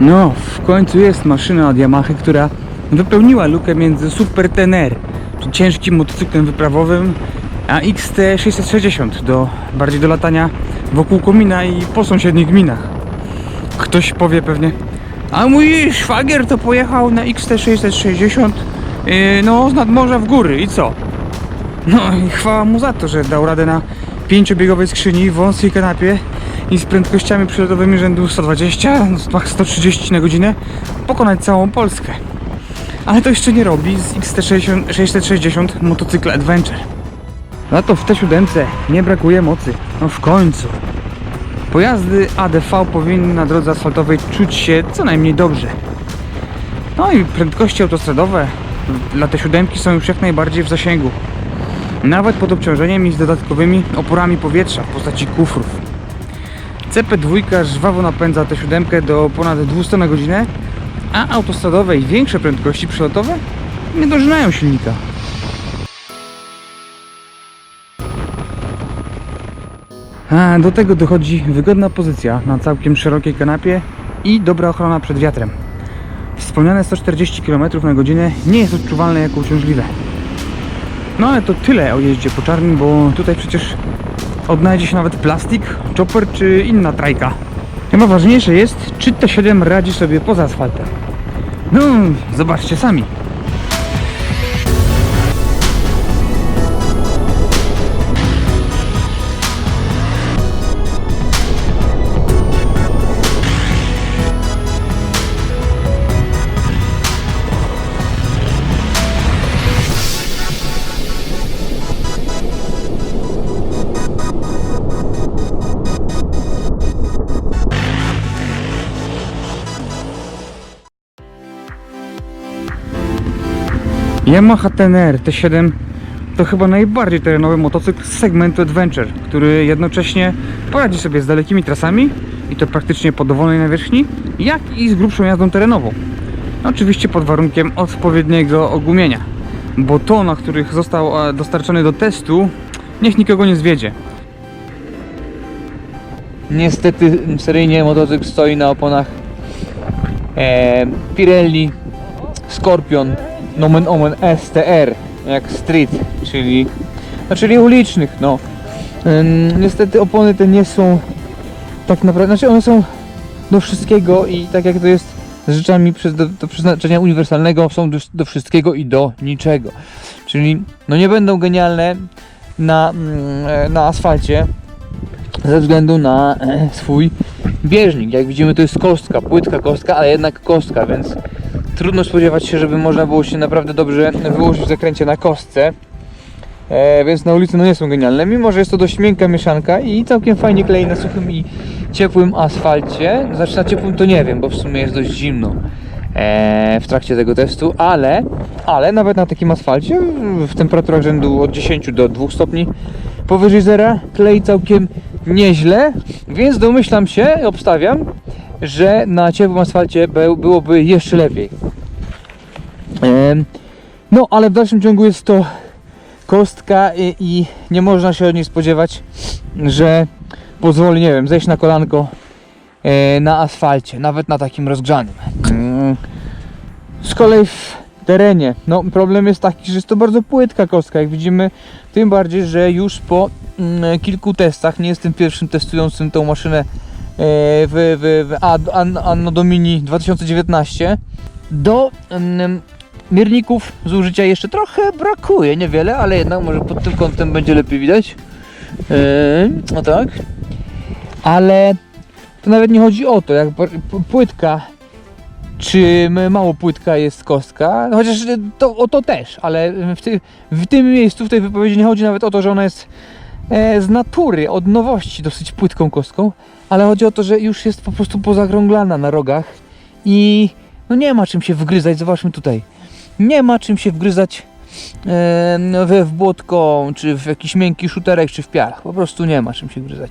No, w końcu jest maszyna od Yamaha, która wypełniła lukę między Super Tener, czyli ciężkim motocyklem wyprawowym, a XT660 do bardziej do latania wokół komina i po sąsiednich gminach. Ktoś powie pewnie, a mój szwagier to pojechał na XT660 yy, no z nadmorza w góry i co? No i chwała mu za to, że dał radę na pięciobiegowej skrzyni, wąskiej kanapie i z prędkościami przelotowymi rzędu 120, no, 130 na godzinę pokonać całą Polskę. Ale to jeszcze nie robi z XT660 motocykla Adventure. No to w T7 nie brakuje mocy. No w końcu. Pojazdy ADV powinny na drodze asfaltowej czuć się co najmniej dobrze. No i prędkości autostradowe dla T7 są już jak najbardziej w zasięgu. Nawet pod obciążeniem i z dodatkowymi oporami powietrza w postaci kufrów. CP2 żwawo napędza T7 do ponad 200 na godzinę, a autostradowe i większe prędkości przelotowe nie dożynają silnika. A do tego dochodzi wygodna pozycja na całkiem szerokiej kanapie i dobra ochrona przed wiatrem. Wspomniane 140 km na godzinę nie jest odczuwalne jako uciążliwe. No ale to tyle o jeździe po czarnym, bo tutaj przecież odnajdzie się nawet plastik, chopper czy inna trajka. Chyba ważniejsze jest, czy T7 radzi sobie poza asfaltem. No, zobaczcie sami. Yamaha Tenere T7 to chyba najbardziej terenowy motocykl z segmentu Adventure, który jednocześnie poradzi sobie z dalekimi trasami i to praktycznie po dowolnej nawierzchni, jak i z grubszą jazdą terenową. Oczywiście pod warunkiem odpowiedniego ogumienia, bo to, na których został dostarczony do testu, niech nikogo nie zwiedzie. Niestety seryjnie motocykl stoi na oponach e, Pirelli Scorpion nomen omen STR jak street, czyli no, czyli ulicznych, no. Ym, niestety opony te nie są tak naprawdę, znaczy one są do wszystkiego i tak jak to jest z rzeczami do, do przeznaczenia uniwersalnego są do, do wszystkiego i do niczego. Czyli no nie będą genialne na, mm, e, na asfalcie, ze względu na e, swój bieżnik. Jak widzimy to jest kostka, płytka kostka, ale jednak kostka, więc trudno spodziewać się, żeby można było się naprawdę dobrze wyłożyć w zakręcie na kostce. E, więc na ulicy no nie są genialne, mimo że jest to dość miękka mieszanka i całkiem fajnie klei na suchym i ciepłym asfalcie. Znaczy na ciepłym to nie wiem, bo w sumie jest dość zimno e, w trakcie tego testu, ale, ale nawet na takim asfalcie w temperaturach rzędu od 10 do 2 stopni powyżej zera klei całkiem nieźle, więc domyślam się, obstawiam, że na ciepłym asfalcie by- byłoby jeszcze lepiej. No, ale w dalszym ciągu jest to kostka i, i nie można się od niej spodziewać, że pozwoli, nie wiem, zejść na kolanko e, na asfalcie, nawet na takim rozgrzanym. Mm. Z kolei w terenie, no problem jest taki, że jest to bardzo płytka kostka, jak widzimy, tym bardziej, że już po mm, kilku testach, nie jestem pierwszym testującym tą maszynę e, w, w, w Anno Domini 2019, do mierników zużycia jeszcze trochę brakuje, niewiele, ale jednak może pod tym kątem będzie lepiej widać. Yy, no tak. Ale to nawet nie chodzi o to, jak płytka czy mało płytka jest kostka, chociaż to, o to też, ale w, ty, w tym miejscu, w tej wypowiedzi nie chodzi nawet o to, że ona jest e, z natury, od nowości dosyć płytką kostką, ale chodzi o to, że już jest po prostu pozagrąglana na rogach i no nie ma czym się wgryzać, zobaczmy tutaj. Nie ma czym się wgryzać e, we w błotko, czy w jakiś miękki szuterek, czy w piach. Po prostu nie ma czym się wgryzać.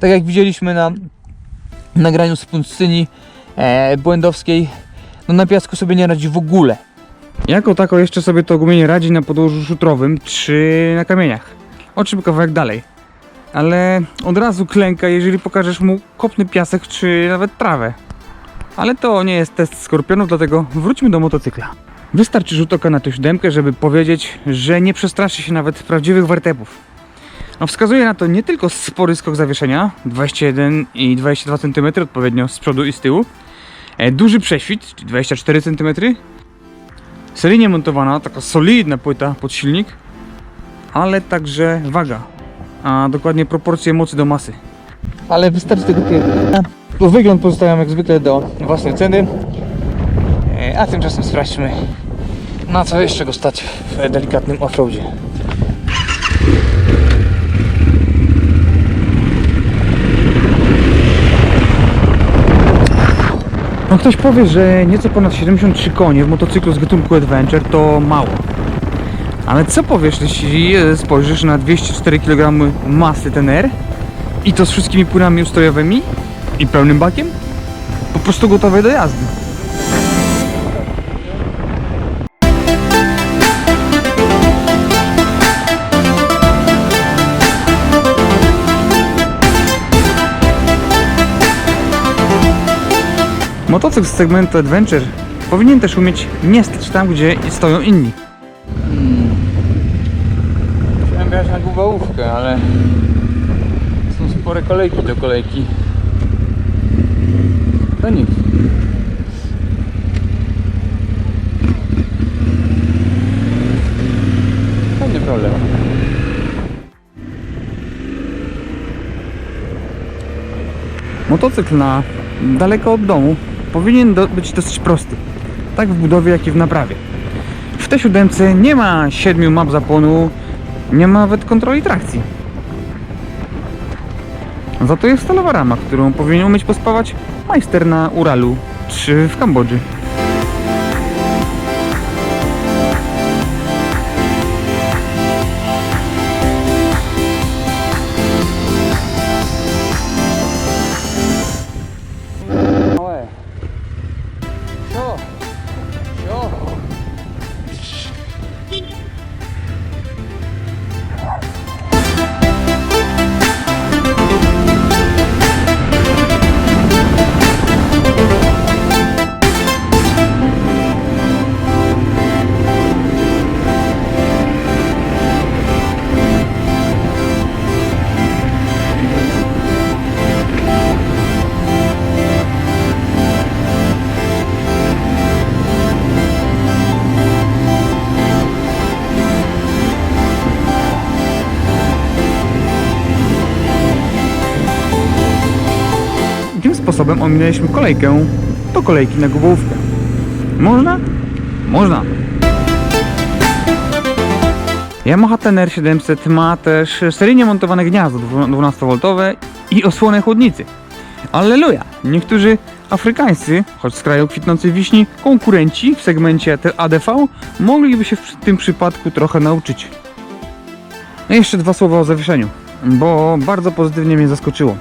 Tak jak widzieliśmy na nagraniu z Pustyni e, Błędowskiej, no na piasku sobie nie radzi w ogóle. Jako tako jeszcze sobie to gumienie radzi na podłożu szutrowym czy na kamieniach. o czym kawałek dalej. Ale od razu klęka, jeżeli pokażesz mu kopny piasek czy nawet trawę. Ale to nie jest test skorpionów, dlatego wróćmy do motocykla. Wystarczy rzut oka na tę siódemkę, żeby powiedzieć, że nie przestraszy się nawet prawdziwych wartepów. No wskazuje na to nie tylko spory skok zawieszenia, 21 i 22 cm odpowiednio z przodu i z tyłu, e, duży prześwit, czyli 24 cm, seryjnie montowana, taka solidna płyta pod silnik, ale także waga, a dokładnie proporcje mocy do masy. Ale wystarczy tego. Bo wygląd pozostawiam jak zwykle do własnej ceny. E, A tymczasem sprawdźmy, na co jeszcze go stać w delikatnym offroadzie. No ktoś powie, że nieco ponad 73 konie w motocyklu z gatunku Adventure to mało. Ale co powiesz, jeśli spojrzysz na 204 kg masy ten R i to z wszystkimi płynami ustrojowymi i pełnym bakiem? Po prostu gotowe do jazdy. Motocykl z segmentu Adventure powinien też umieć nie stać tam, gdzie stoją inni. Chciałem na głowałówkę, ale są spore kolejki do kolejki. To nic. Nie problem. Motocykl na daleko od domu powinien do, być dosyć prosty. Tak w budowie, jak i w naprawie. W T7 nie ma 7 map zapłonu, nie ma nawet kontroli trakcji. Za to jest stalowa rama, którą powinien umieć pospawać majster na Uralu czy w Kambodży. Sposobem ominęliśmy kolejkę do kolejki na głowówkę. Można? Można. Yamaha Tenere 700 ma też seryjnie montowane gniazdo 12V i osłonę chłodnicy. Alleluja! Niektórzy afrykańscy, choć z kraju kwitnącej wiśni, konkurenci w segmencie ADV mogliby się w tym przypadku trochę nauczyć. No jeszcze dwa słowa o zawieszeniu, bo bardzo pozytywnie mnie zaskoczyło.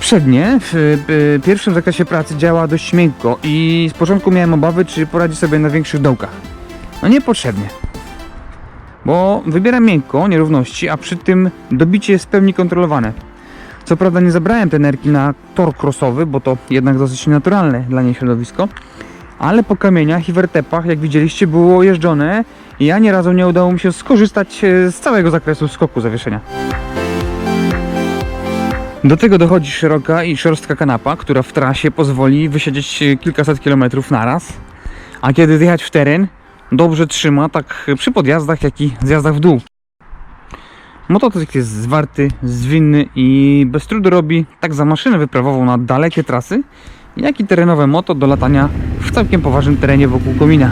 Przednie w y, pierwszym zakresie pracy działa dość miękko i z początku miałem obawy, czy poradzi sobie na większych dołkach. No niepotrzebnie. Bo wybiera miękko, nierówności, a przy tym dobicie jest w pełni kontrolowane. Co prawda nie zabrałem tenerki na tor crossowy, bo to jednak dosyć naturalne dla niej środowisko, ale po kamieniach i wertepach, jak widzieliście, było jeżdżone i ja nie razu nie udało mi się skorzystać e, z całego zakresu skoku zawieszenia. Do tego dochodzi szeroka i szorstka kanapa, która w trasie pozwoli wysiedzieć kilkaset kilometrów naraz. A kiedy zjechać w teren, dobrze trzyma tak przy podjazdach, jak i zjazdach w dół. Motocykl jest zwarty, zwinny i bez trudu robi tak za maszynę wyprawową na dalekie trasy, jak i terenowe moto do latania w całkiem poważnym terenie wokół komina.